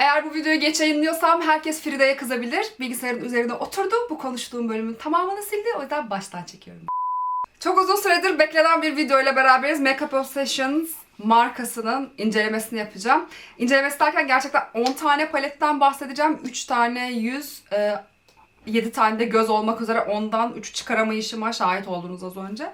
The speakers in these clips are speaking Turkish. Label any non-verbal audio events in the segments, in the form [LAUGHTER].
Eğer bu videoyu geç yayınlıyorsam herkes Frida'ya kızabilir. Bilgisayarın üzerine oturdu. Bu konuştuğum bölümün tamamını sildi. O yüzden baştan çekiyorum. Çok uzun süredir beklenen bir video ile beraberiz. Makeup Obsessions markasının incelemesini yapacağım. İncelemesi derken gerçekten 10 tane paletten bahsedeceğim. 3 tane yüz, e, 7 tane de göz olmak üzere ondan 3 çıkaramayışıma şahit oldunuz az önce.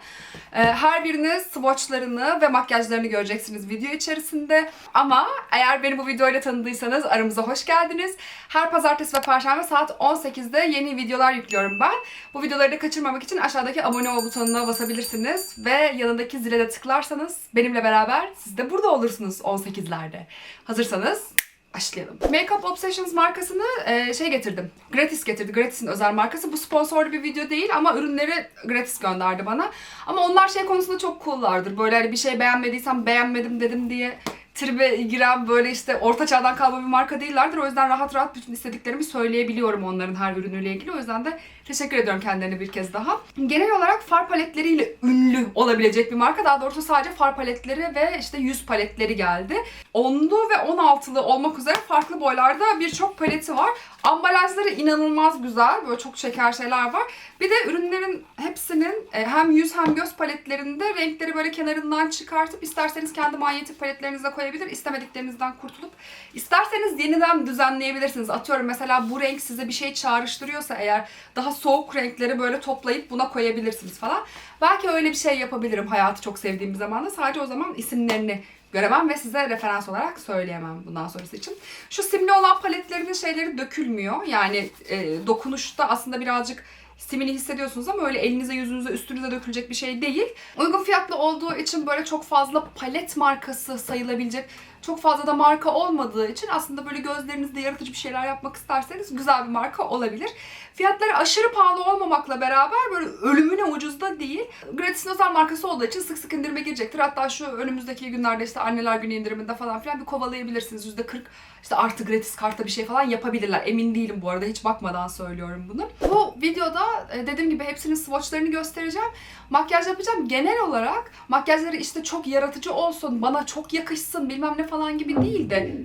Ee, Her birinin swatchlarını ve makyajlarını göreceksiniz video içerisinde. Ama eğer beni bu videoyla tanıdıysanız aramıza hoş geldiniz. Her pazartesi ve perşembe saat 18'de yeni videolar yüklüyorum ben. Bu videoları da kaçırmamak için aşağıdaki abone ol butonuna basabilirsiniz. Ve yanındaki zile de tıklarsanız benimle beraber siz de burada olursunuz 18'lerde. Hazırsanız başlayalım. Makeup Obsessions markasını e, şey getirdim. Gratis getirdi. Gratis'in özel markası. Bu sponsorlu bir video değil ama ürünleri gratis gönderdi bana. Ama onlar şey konusunda çok cool'lardır. Böyle hani bir şey beğenmediysem beğenmedim dedim diye tribe giren böyle işte orta çağdan kalma bir marka değillerdir. O yüzden rahat rahat bütün istediklerimi söyleyebiliyorum onların her ürünüyle ilgili. O yüzden de teşekkür ediyorum kendilerine bir kez daha. Genel olarak far paletleriyle ünlü olabilecek bir marka. Daha doğrusu sadece far paletleri ve işte yüz paletleri geldi. 10'lu ve 16'lı olmak üzere farklı boylarda birçok paleti var. Ambalajları inanılmaz güzel. Böyle çok şeker şeyler var. Bir de ürünlerin hepsinin e, hem yüz hem göz paletlerinde renkleri böyle kenarından çıkartıp isterseniz kendi manyetik paletlerinize koyabilir. istemediklerinizden kurtulup isterseniz yeniden düzenleyebilirsiniz. Atıyorum mesela bu renk size bir şey çağrıştırıyorsa eğer daha soğuk renkleri böyle toplayıp buna koyabilirsiniz falan. Belki öyle bir şey yapabilirim hayatı çok sevdiğim bir zamanda. Sadece o zaman isimlerini göremem ve size referans olarak söyleyemem bundan sonrası için. Şu simli olan paletlerinin şeyleri dökülmüyor. Yani e, dokunuşta aslında birazcık simini hissediyorsunuz ama öyle elinize, yüzünüze, üstünüze dökülecek bir şey değil. Uygun fiyatlı olduğu için böyle çok fazla palet markası sayılabilecek çok fazla da marka olmadığı için aslında böyle gözlerinizde yaratıcı bir şeyler yapmak isterseniz güzel bir marka olabilir. Fiyatları aşırı pahalı olmamakla beraber böyle ölümüne ucuz da değil. Gratis'in özel markası olduğu için sık sık indirime girecektir. Hatta şu önümüzdeki günlerde işte anneler günü indiriminde falan filan bir kovalayabilirsiniz. %40 işte artı gratis karta bir şey falan yapabilirler. Emin değilim bu arada hiç bakmadan söylüyorum bunu. Bu videoda e, dediğim gibi hepsinin swatchlarını göstereceğim. Makyaj yapacağım. Genel olarak makyajları işte çok yaratıcı olsun, bana çok yakışsın bilmem ne falan gibi değil de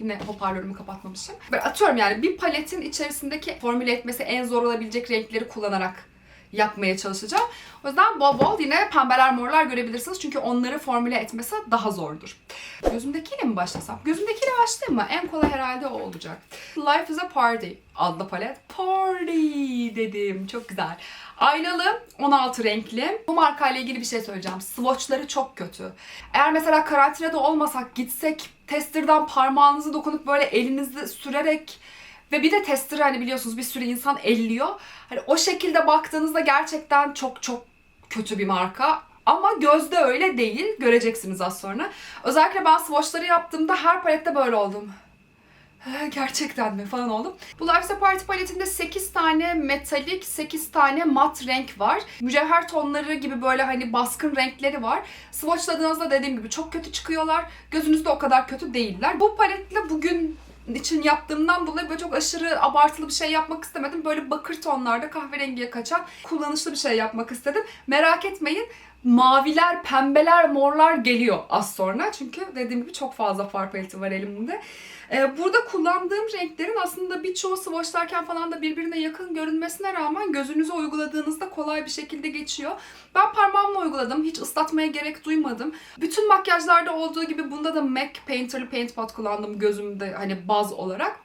Yine hoparlörümü kapatmamışım. Böyle atıyorum yani bir paletin içerisindeki formüle etmesi en zor olabilecek renkleri kullanarak yapmaya çalışacağım. O yüzden bol bol yine pembeler morlar görebilirsiniz. Çünkü onları formüle etmesi daha zordur. Gözümdekiyle mi başlasam? Gözümdekiyle başlayayım mı? En kolay herhalde o olacak. Life is a Party adlı palet. Party dedim. Çok güzel. Aynalı, 16 renkli. Bu markayla ilgili bir şey söyleyeceğim. Swatchları çok kötü. Eğer mesela karantinada olmasak gitsek testerdan parmağınızı dokunup böyle elinizde sürerek ve bir de tester hani biliyorsunuz bir sürü insan elliyor. Hani o şekilde baktığınızda gerçekten çok çok kötü bir marka. Ama gözde öyle değil. Göreceksiniz az sonra. Özellikle ben swatchları yaptığımda her palette böyle oldum. "He, Gerçekten mi falan oldum. Bu Life's a Party paletinde 8 tane metalik, 8 tane mat renk var. Mücevher tonları gibi böyle hani baskın renkleri var. Swatchladığınızda dediğim gibi çok kötü çıkıyorlar. Gözünüzde o kadar kötü değiller. Bu paletle bugün için yaptığımdan dolayı böyle çok aşırı abartılı bir şey yapmak istemedim. Böyle bakır tonlarda kahverengiye kaçan kullanışlı bir şey yapmak istedim. Merak etmeyin maviler, pembeler, morlar geliyor az sonra. Çünkü dediğim gibi çok fazla far paleti var elimde. Ee, burada kullandığım renklerin aslında birçoğu swatchlarken falan da birbirine yakın görünmesine rağmen gözünüze uyguladığınızda kolay bir şekilde geçiyor. Ben parmağımla uyguladım. Hiç ıslatmaya gerek duymadım. Bütün makyajlarda olduğu gibi bunda da MAC Painterly Paint Pot kullandım gözümde hani baz olarak.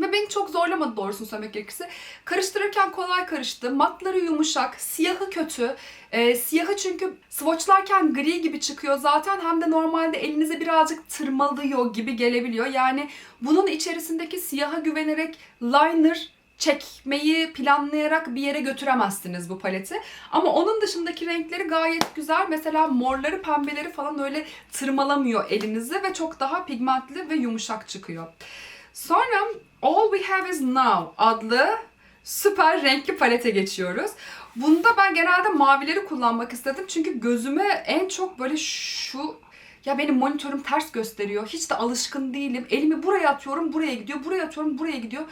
Ve beni çok zorlamadı doğrusunu söylemek gerekirse. Karıştırırken kolay karıştı. Matları yumuşak, siyahı kötü. Ee, siyahı çünkü swatchlarken gri gibi çıkıyor zaten. Hem de normalde elinize birazcık tırmalıyor gibi gelebiliyor. Yani bunun içerisindeki siyaha güvenerek liner çekmeyi planlayarak bir yere götüremezsiniz bu paleti. Ama onun dışındaki renkleri gayet güzel. Mesela morları, pembeleri falan öyle tırmalamıyor elinizi ve çok daha pigmentli ve yumuşak çıkıyor. Sonra All We Have Is Now adlı süper renkli palete geçiyoruz. Bunda ben genelde mavileri kullanmak istedim. Çünkü gözüme en çok böyle şu ya benim monitörüm ters gösteriyor. Hiç de alışkın değilim. Elimi buraya atıyorum, buraya gidiyor. Buraya atıyorum, buraya gidiyor.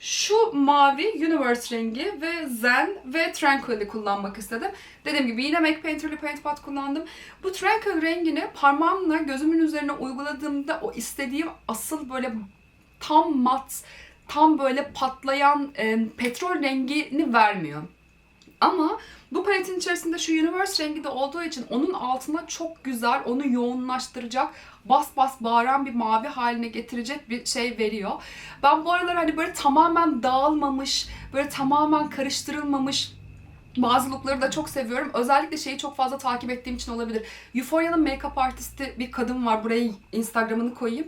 Şu mavi Universe rengi ve Zen ve Tranquil'i kullanmak istedim. Dediğim gibi yine MAC Painterly Paint Pot kullandım. Bu Tranquil rengini parmağımla gözümün üzerine uyguladığımda o istediğim asıl böyle tam mat, tam böyle patlayan e, petrol rengini vermiyor. Ama bu paletin içerisinde şu Universe rengi de olduğu için onun altına çok güzel, onu yoğunlaştıracak, bas bas bağıran bir mavi haline getirecek bir şey veriyor. Ben bu aralar hani böyle tamamen dağılmamış, böyle tamamen karıştırılmamış bazı lookları da çok seviyorum. Özellikle şeyi çok fazla takip ettiğim için olabilir. Euphoria'nın make-up artisti bir kadın var. Buraya Instagram'ını koyayım.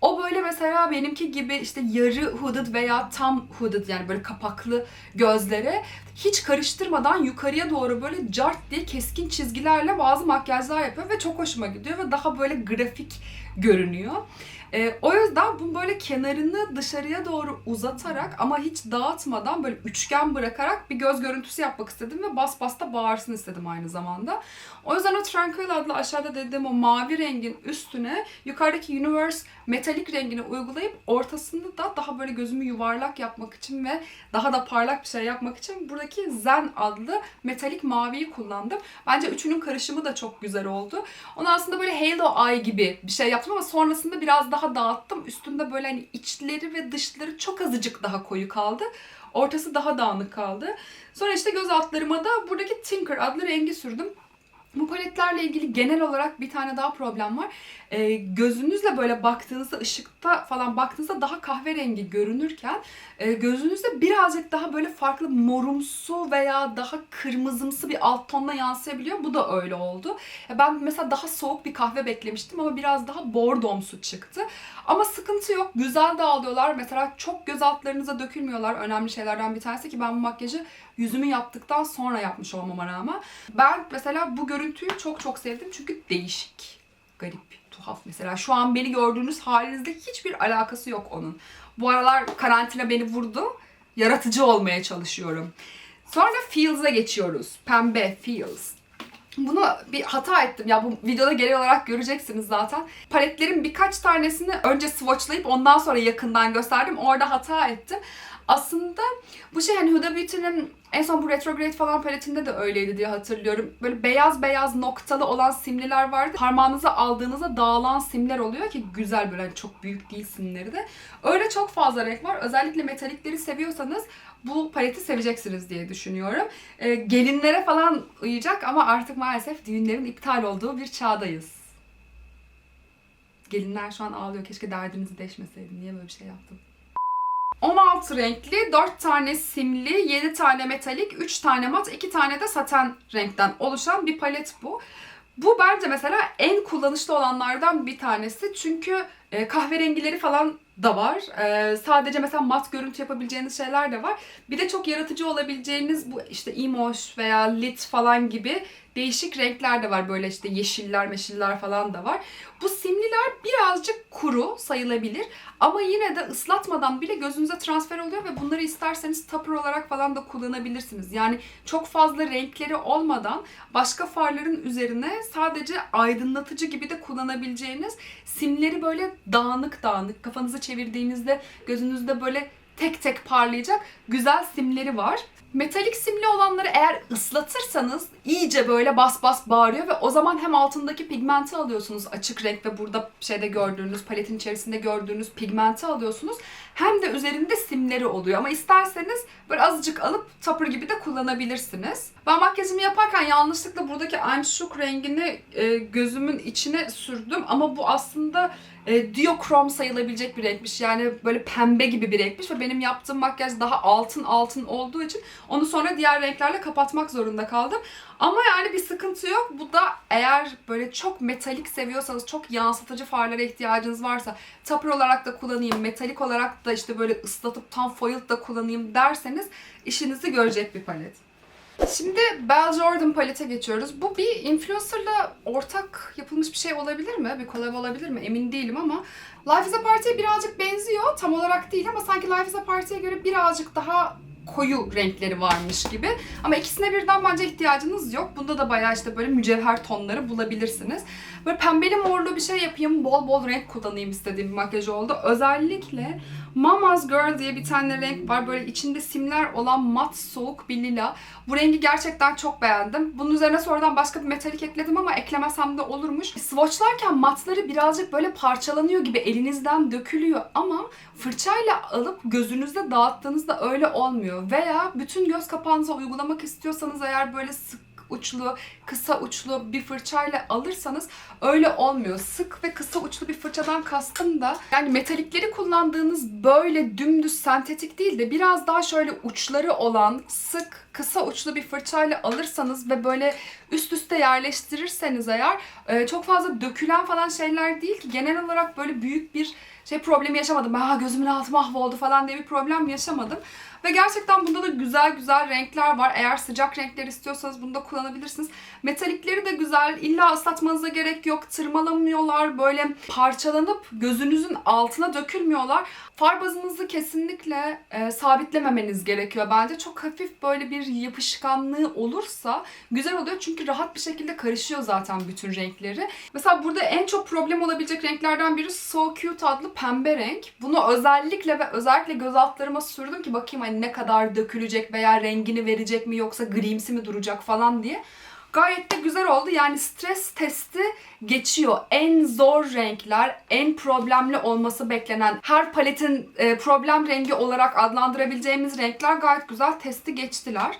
O böyle mesela benimki gibi işte yarı hooded veya tam hooded yani böyle kapaklı gözlere hiç karıştırmadan yukarıya doğru böyle cart diye keskin çizgilerle bazı makyajlar yapıyor ve çok hoşuma gidiyor ve daha böyle grafik görünüyor. Ee, o yüzden bu böyle kenarını dışarıya doğru uzatarak ama hiç dağıtmadan böyle üçgen bırakarak bir göz görüntüsü yapmak istedim ve bas bas da bağırsın istedim aynı zamanda. O yüzden o Tranquil adlı aşağıda dediğim o mavi rengin üstüne yukarıdaki Universe metalik rengini uygulayıp ortasında da daha böyle gözümü yuvarlak yapmak için ve daha da parlak bir şey yapmak için buradaki Zen adlı metalik maviyi kullandım. Bence üçünün karışımı da çok güzel oldu. Onu aslında böyle Halo Eye gibi bir şey yaptım ama sonrasında biraz daha dağıttım. Üstünde böyle hani içleri ve dışları çok azıcık daha koyu kaldı. Ortası daha dağınık kaldı. Sonra işte göz altlarıma da buradaki Tinker adlı rengi sürdüm. Bu paletlerle ilgili genel olarak bir tane daha problem var. Ee, gözünüzle böyle baktığınızda ışıkta falan baktığınızda daha kahverengi görünürken e, gözünüzde birazcık daha böyle farklı morumsu veya daha kırmızımsı bir alt tonla yansıyabiliyor. Bu da öyle oldu. Ya ben mesela daha soğuk bir kahve beklemiştim ama biraz daha bordomsu çıktı. Ama sıkıntı yok. Güzel dağılıyorlar. Mesela çok göz altlarınıza dökülmüyorlar. Önemli şeylerden bir tanesi ki ben bu makyajı yüzümü yaptıktan sonra yapmış olmama rağmen. Ben mesela bu görüntüyü çok çok sevdim çünkü değişik. Garip, tuhaf mesela. Şu an beni gördüğünüz halinizde hiçbir alakası yok onun. Bu aralar karantina beni vurdu. Yaratıcı olmaya çalışıyorum. Sonra Feels'a geçiyoruz. Pembe Feels. Bunu bir hata ettim. Ya bu videoda genel olarak göreceksiniz zaten. Paletlerin birkaç tanesini önce swatchlayıp ondan sonra yakından gösterdim. Orada hata ettim. Aslında bu şey hani Huda Beauty'nin en son bu retrograde falan paletinde de öyleydi diye hatırlıyorum. Böyle beyaz beyaz noktalı olan simliler vardı. Parmağınıza aldığınızda dağılan simler oluyor ki güzel böyle hani çok büyük değil simleri de. Öyle çok fazla renk var. Özellikle metalikleri seviyorsanız bu paleti seveceksiniz diye düşünüyorum. Ee, gelinlere falan uyacak ama artık maalesef düğünlerin iptal olduğu bir çağdayız. Gelinler şu an ağlıyor. Keşke derdinizi deşmeseydim. Niye böyle bir şey yaptım? 16 renkli, 4 tane simli, 7 tane metalik, 3 tane mat, 2 tane de saten renkten oluşan bir palet bu. Bu bence mesela en kullanışlı olanlardan bir tanesi. Çünkü e, kahverengileri falan da var. E, sadece mesela mat görüntü yapabileceğiniz şeyler de var. Bir de çok yaratıcı olabileceğiniz bu işte emoş veya lit falan gibi değişik renkler de var. Böyle işte yeşiller, meşiller falan da var. Bu simliler birazcık kuru sayılabilir. Ama yine de ıslatmadan bile gözünüze transfer oluyor ve bunları isterseniz topper olarak falan da kullanabilirsiniz. Yani çok fazla renkleri olmadan başka farların üzerine sadece aydınlatıcı gibi de kullanabileceğiniz simleri böyle dağınık dağınık kafanızı çevirdiğinizde gözünüzde böyle tek tek parlayacak güzel simleri var. Metalik simli olanları eğer ıslatırsanız iyice böyle bas bas bağırıyor ve o zaman hem altındaki pigmenti alıyorsunuz açık renk ve burada şeyde gördüğünüz paletin içerisinde gördüğünüz pigmenti alıyorsunuz. Hem de üzerinde simleri oluyor ama isterseniz böyle azıcık alıp topper gibi de kullanabilirsiniz. Ben makyajımı yaparken yanlışlıkla buradaki Shook rengini e, gözümün içine sürdüm ama bu aslında e, diokrom sayılabilecek bir renkmiş. Yani böyle pembe gibi bir renkmiş ve benim yaptığım makyaj daha altın altın olduğu için onu sonra diğer renklerle kapatmak zorunda kaldım. Ama yani bir sıkıntı yok. Bu da eğer böyle çok metalik seviyorsanız, çok yansıtıcı farlara ihtiyacınız varsa topper olarak da kullanayım, metalik olarak da işte böyle ıslatıp tam foiled da kullanayım derseniz işinizi görecek bir palet. Şimdi Belle Jordan palete geçiyoruz. Bu bir influencerla ortak yapılmış bir şey olabilir mi? Bir collab olabilir mi? Emin değilim ama Life is a Party'ye birazcık benziyor. Tam olarak değil ama sanki Life is a Party'ye göre birazcık daha koyu renkleri varmış gibi. Ama ikisine birden bence ihtiyacınız yok. Bunda da bayağı işte böyle mücevher tonları bulabilirsiniz. Böyle pembeli morlu bir şey yapayım, bol bol renk kullanayım istediğim bir makyaj oldu. Özellikle Mama's Girl diye bir tane renk var. Böyle içinde simler olan mat soğuk bir lila. Bu rengi gerçekten çok beğendim. Bunun üzerine sonradan başka bir metalik ekledim ama eklemesem de olurmuş. Swatchlarken matları birazcık böyle parçalanıyor gibi elinizden dökülüyor ama fırçayla alıp gözünüzde dağıttığınızda öyle olmuyor. Veya bütün göz kapağınıza uygulamak istiyorsanız eğer böyle sık uçlu, kısa uçlu bir fırçayla alırsanız öyle olmuyor. Sık ve kısa uçlu bir fırçadan kastım da yani metalikleri kullandığınız böyle dümdüz sentetik değil de biraz daha şöyle uçları olan sık kısa uçlu bir fırçayla alırsanız ve böyle üst üste yerleştirirseniz eğer e, çok fazla dökülen falan şeyler değil ki genel olarak böyle büyük bir şey problemi yaşamadım. Ha gözümün altı mahvoldu falan diye bir problem yaşamadım. Ve gerçekten bunda da güzel güzel renkler var. Eğer sıcak renkler istiyorsanız bunu da kullanabilirsiniz. Metalikleri de güzel. İlla ıslatmanıza gerek yok. Tırmalamıyorlar. Böyle parçalanıp gözünüzün altına dökülmüyorlar. Far bazınızı kesinlikle e, sabitlememeniz gerekiyor bence. Çok hafif böyle bir yapışkanlığı olursa güzel oluyor. Çünkü rahat bir şekilde karışıyor zaten bütün renkleri. Mesela burada en çok problem olabilecek renklerden biri So Cute adlı pembe renk. Bunu özellikle ve özellikle göz altlarıma sürdüm ki bakayım hani ne kadar dökülecek veya rengini verecek mi yoksa grimsi mi duracak falan diye. Gayet de güzel oldu. Yani stres testi geçiyor. En zor renkler, en problemli olması beklenen, her paletin e, problem rengi olarak adlandırabileceğimiz renkler gayet güzel testi geçtiler.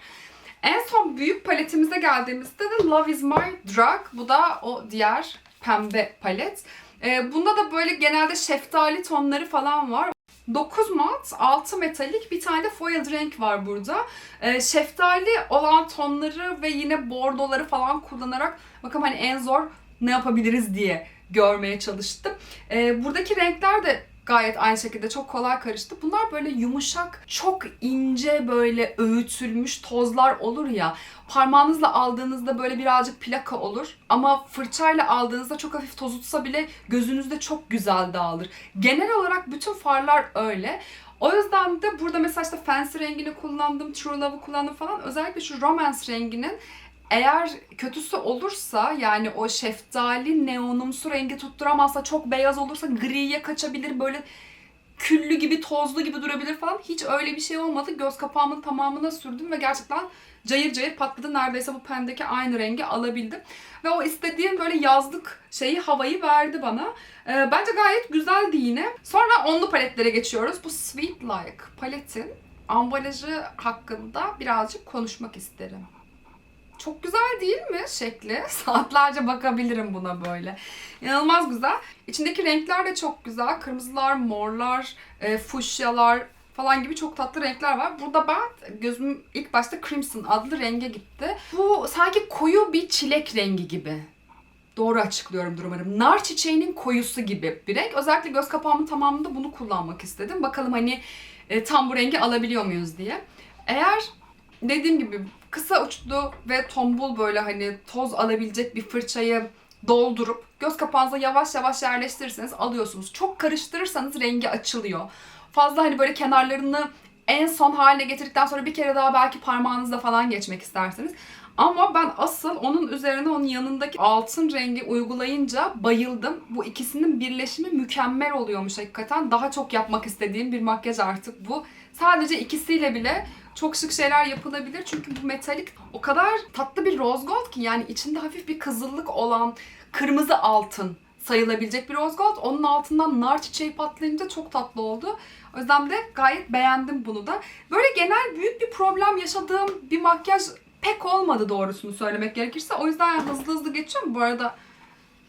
En son büyük paletimize geldiğimizde de Love is my drug. Bu da o diğer pembe palet. E, bunda da böyle genelde şeftali tonları falan var. 9 mat, 6 metalik, bir tane de foil renk var burada. Ee, şeftali olan tonları ve yine bordoları falan kullanarak bakalım hani en zor ne yapabiliriz diye görmeye çalıştım. Ee, buradaki renkler de gayet aynı şekilde çok kolay karıştı. Bunlar böyle yumuşak, çok ince böyle öğütülmüş tozlar olur ya. Parmağınızla aldığınızda böyle birazcık plaka olur. Ama fırçayla aldığınızda çok hafif tozu tutsa bile gözünüzde çok güzel dağılır. Genel olarak bütün farlar öyle. O yüzden de burada mesela işte Fancy rengini kullandım, True Love'ı kullandım falan. Özellikle şu Romance renginin eğer kötüsü olursa yani o şeftali neonumsu rengi tutturamazsa çok beyaz olursa griye kaçabilir böyle küllü gibi tozlu gibi durabilir falan. Hiç öyle bir şey olmadı. Göz kapağımın tamamına sürdüm ve gerçekten cayır cayır patladı. Neredeyse bu pendeki aynı rengi alabildim. Ve o istediğim böyle yazlık şeyi havayı verdi bana. Ee, bence gayet güzeldi yine. Sonra onlu paletlere geçiyoruz. Bu Sweet Like paletin ambalajı hakkında birazcık konuşmak isterim. Çok güzel değil mi şekli? [LAUGHS] Saatlerce bakabilirim buna böyle. İnanılmaz güzel. İçindeki renkler de çok güzel. Kırmızılar, morlar, e, fuşyalar falan gibi çok tatlı renkler var. Burada ben gözüm ilk başta Crimson adlı renge gitti. Bu sanki koyu bir çilek rengi gibi. Doğru açıklıyorumdur umarım. Nar çiçeğinin koyusu gibi bir renk. Özellikle göz kapağımın tamamında bunu kullanmak istedim. Bakalım hani e, tam bu rengi alabiliyor muyuz diye. Eğer dediğim gibi kısa uçlu ve tombul böyle hani toz alabilecek bir fırçayı doldurup göz kapağınıza yavaş yavaş yerleştirirseniz alıyorsunuz. Çok karıştırırsanız rengi açılıyor. Fazla hani böyle kenarlarını en son haline getirdikten sonra bir kere daha belki parmağınızla falan geçmek isterseniz. Ama ben asıl onun üzerine onun yanındaki altın rengi uygulayınca bayıldım. Bu ikisinin birleşimi mükemmel oluyormuş hakikaten. Daha çok yapmak istediğim bir makyaj artık bu. Sadece ikisiyle bile çok şık şeyler yapılabilir. Çünkü bu metalik o kadar tatlı bir rose gold ki yani içinde hafif bir kızıllık olan kırmızı altın sayılabilecek bir rose gold. Onun altından nar çiçeği patlayınca çok tatlı oldu. O yüzden de gayet beğendim bunu da. Böyle genel büyük bir problem yaşadığım bir makyaj pek olmadı doğrusunu söylemek gerekirse. O yüzden hızlı hızlı geçiyorum. Bu arada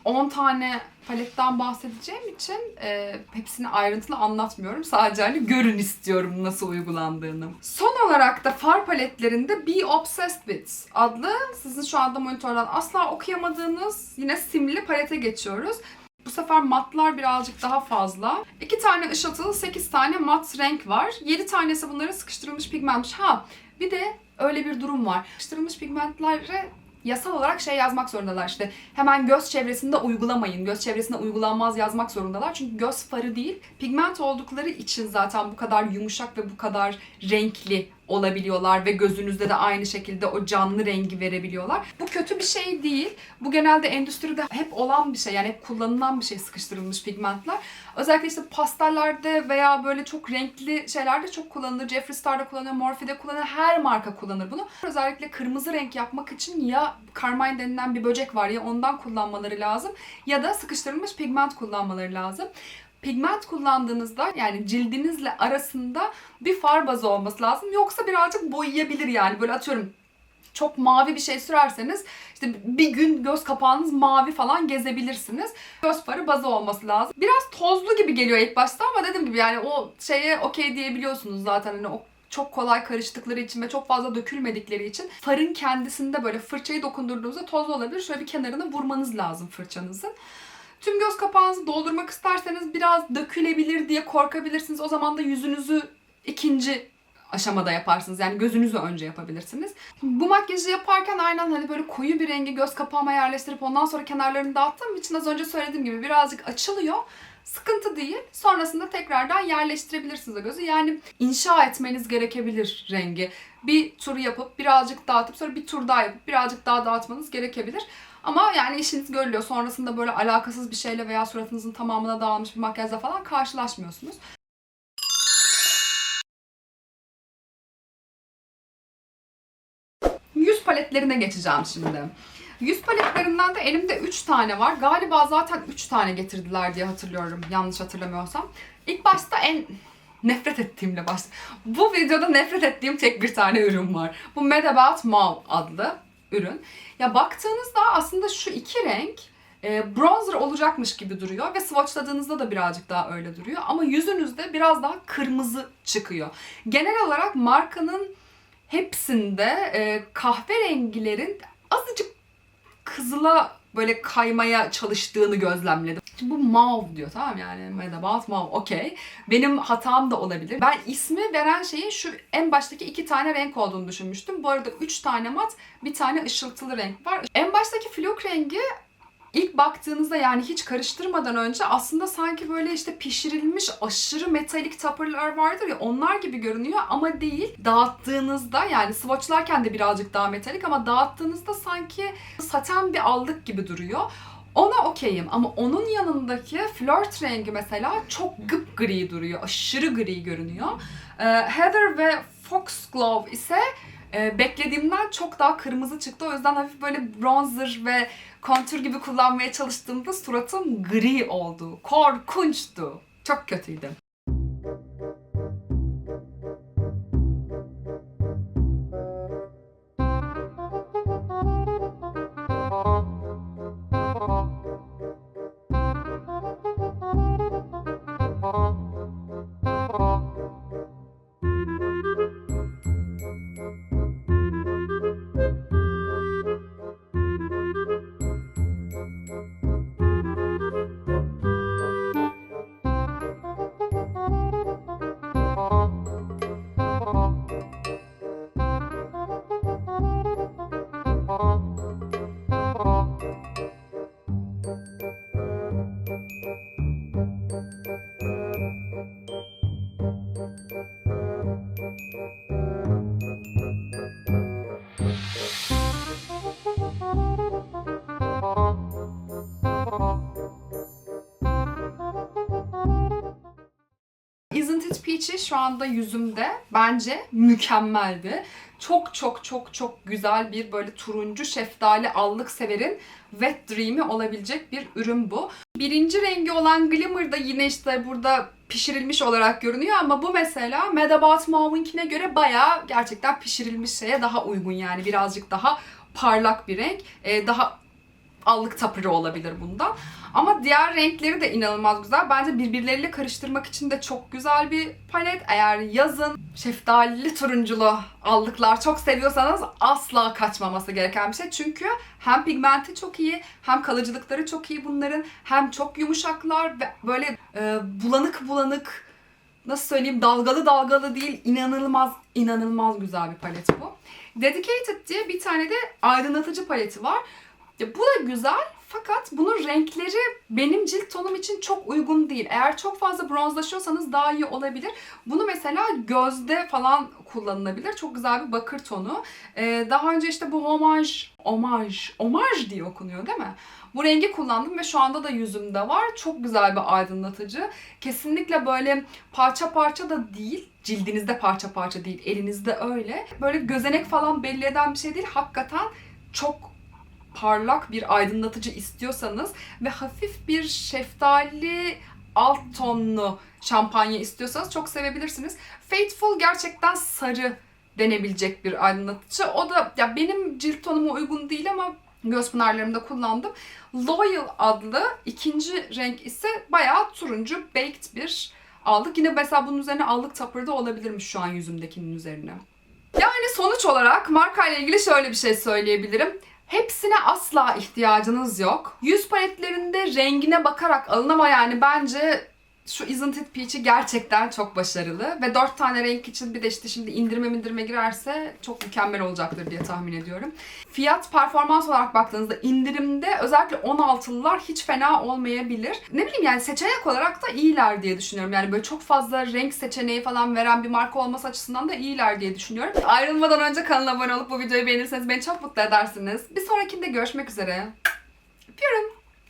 10 tane paletten bahsedeceğim için e, hepsini ayrıntılı anlatmıyorum. Sadece hani görün istiyorum nasıl uygulandığını. Son olarak da far paletlerinde Be Obsessed With adlı sizin şu anda monitörden asla okuyamadığınız yine simli palete geçiyoruz. Bu sefer matlar birazcık daha fazla. 2 tane ışıltılı 8 tane mat renk var. 7 tanesi bunların sıkıştırılmış pigmentmiş. Ha bir de öyle bir durum var. Sıkıştırılmış pigmentlere yasal olarak şey yazmak zorundalar işte hemen göz çevresinde uygulamayın. Göz çevresinde uygulanmaz yazmak zorundalar. Çünkü göz farı değil. Pigment oldukları için zaten bu kadar yumuşak ve bu kadar renkli olabiliyorlar ve gözünüzde de aynı şekilde o canlı rengi verebiliyorlar. Bu kötü bir şey değil. Bu genelde endüstride hep olan bir şey. Yani hep kullanılan bir şey sıkıştırılmış pigmentler. Özellikle işte pastellerde veya böyle çok renkli şeylerde çok kullanılır. Jeffree Star'da kullanılır, Morphe'de kullanılır. Her marka kullanır bunu. Özellikle kırmızı renk yapmak için ya carmine denilen bir böcek var ya ondan kullanmaları lazım ya da sıkıştırılmış pigment kullanmaları lazım. Pigment kullandığınızda yani cildinizle arasında bir far bazı olması lazım. Yoksa birazcık boyayabilir yani. Böyle atıyorum çok mavi bir şey sürerseniz işte bir gün göz kapağınız mavi falan gezebilirsiniz. Göz farı bazı olması lazım. Biraz tozlu gibi geliyor ilk başta ama dediğim gibi yani o şeye okey diyebiliyorsunuz zaten hani o çok kolay karıştıkları için ve çok fazla dökülmedikleri için farın kendisinde böyle fırçayı dokundurduğunuzda tozlu olabilir. Şöyle bir kenarını vurmanız lazım fırçanızın. Tüm göz kapağınızı doldurmak isterseniz biraz dökülebilir diye korkabilirsiniz. O zaman da yüzünüzü ikinci aşamada yaparsınız. Yani gözünüzü önce yapabilirsiniz. Bu makyajı yaparken aynen hani böyle koyu bir rengi göz kapağıma yerleştirip ondan sonra kenarlarını dağıttığım için az önce söylediğim gibi birazcık açılıyor. Sıkıntı değil. Sonrasında tekrardan yerleştirebilirsiniz o gözü. Yani inşa etmeniz gerekebilir rengi. Bir tur yapıp birazcık dağıtıp sonra bir tur daha yapıp birazcık daha dağıtmanız gerekebilir. Ama yani işiniz görülüyor. Sonrasında böyle alakasız bir şeyle veya suratınızın tamamına dağılmış bir makyajla falan karşılaşmıyorsunuz. Yüz paletlerine geçeceğim şimdi. Yüz paletlerinden de elimde 3 tane var. Galiba zaten 3 tane getirdiler diye hatırlıyorum. Yanlış hatırlamıyorsam. İlk başta en nefret ettiğimle baş. Bu videoda nefret ettiğim tek bir tane ürün var. Bu Mad About Mauve adlı ürün. Ya baktığınızda aslında şu iki renk e, bronzer olacakmış gibi duruyor ve swatchladığınızda da birazcık daha öyle duruyor. Ama yüzünüzde biraz daha kırmızı çıkıyor. Genel olarak markanın hepsinde e, kahverengilerin azıcık kızıla böyle kaymaya çalıştığını gözlemledim. Şimdi bu mauve diyor tamam yani Mad About Mauve okey. Benim hatam da olabilir. Ben ismi veren şeyin şu en baştaki iki tane renk olduğunu düşünmüştüm. Bu arada üç tane mat, bir tane ışıltılı renk var. En baştaki flok rengi İlk baktığınızda yani hiç karıştırmadan önce aslında sanki böyle işte pişirilmiş aşırı metalik tupperlar vardır ya onlar gibi görünüyor ama değil. Dağıttığınızda yani swatchlarken de birazcık daha metalik ama dağıttığınızda sanki saten bir allık gibi duruyor. Ona okeyim ama onun yanındaki flört rengi mesela çok gıp gri duruyor. Aşırı gri görünüyor. Ee, Heather ve Foxglove ise e, beklediğimden çok daha kırmızı çıktı. O yüzden hafif böyle bronzer ve kontür gibi kullanmaya çalıştığımda suratım gri oldu. Korkunçtu. Çok kötüydü. Şu anda yüzümde bence mükemmeldi. Çok çok çok çok güzel bir böyle turuncu şeftali allık severin wet dream'i olabilecek bir ürün bu. Birinci rengi olan Glimmer da yine işte burada pişirilmiş olarak görünüyor ama bu mesela Mad About Mauve'inkine göre bayağı gerçekten pişirilmiş şeye daha uygun yani birazcık daha parlak bir renk. Ee, daha allık tapırı olabilir bundan. Ama diğer renkleri de inanılmaz güzel. Bence birbirleriyle karıştırmak için de çok güzel bir palet. Eğer yazın şeftalili turunculu allıklar çok seviyorsanız asla kaçmaması gereken bir şey. Çünkü hem pigmenti çok iyi, hem kalıcılıkları çok iyi bunların. Hem çok yumuşaklar ve böyle e, bulanık bulanık nasıl söyleyeyim dalgalı dalgalı değil inanılmaz inanılmaz güzel bir palet bu. Dedicated diye bir tane de aydınlatıcı paleti var. Ya bu da güzel Fakat bunun renkleri benim cilt tonum için çok uygun değil. Eğer çok fazla bronzlaşıyorsanız daha iyi olabilir. Bunu mesela gözde falan kullanılabilir. Çok güzel bir bakır tonu. Ee, daha önce işte bu homaj, homaj, homaj diye okunuyor değil mi? Bu rengi kullandım ve şu anda da yüzümde var. Çok güzel bir aydınlatıcı. Kesinlikle böyle parça parça da değil. Cildinizde parça parça değil. Elinizde öyle. Böyle gözenek falan belli eden bir şey değil. Hakikaten çok parlak bir aydınlatıcı istiyorsanız ve hafif bir şeftali alt tonlu şampanya istiyorsanız çok sevebilirsiniz. Faithful gerçekten sarı denebilecek bir aydınlatıcı. O da ya benim cilt tonuma uygun değil ama göz pınarlarımda kullandım. Loyal adlı ikinci renk ise bayağı turuncu baked bir aldık. Yine mesela bunun üzerine allık tapırda olabilirmiş şu an yüzümdekinin üzerine. Yani sonuç olarak marka ile ilgili şöyle bir şey söyleyebilirim. Hepsine asla ihtiyacınız yok. Yüz paletlerinde rengine bakarak alın ama yani bence şu Isn't It Peach'i gerçekten çok başarılı. Ve 4 tane renk için bir de işte şimdi indirme indirme girerse çok mükemmel olacaktır diye tahmin ediyorum. Fiyat performans olarak baktığınızda indirimde özellikle 16'lılar hiç fena olmayabilir. Ne bileyim yani seçenek olarak da iyiler diye düşünüyorum. Yani böyle çok fazla renk seçeneği falan veren bir marka olması açısından da iyiler diye düşünüyorum. Ayrılmadan önce kanala abone olup bu videoyu beğenirseniz beni çok mutlu edersiniz. Bir sonrakinde görüşmek üzere. Öpüyorum.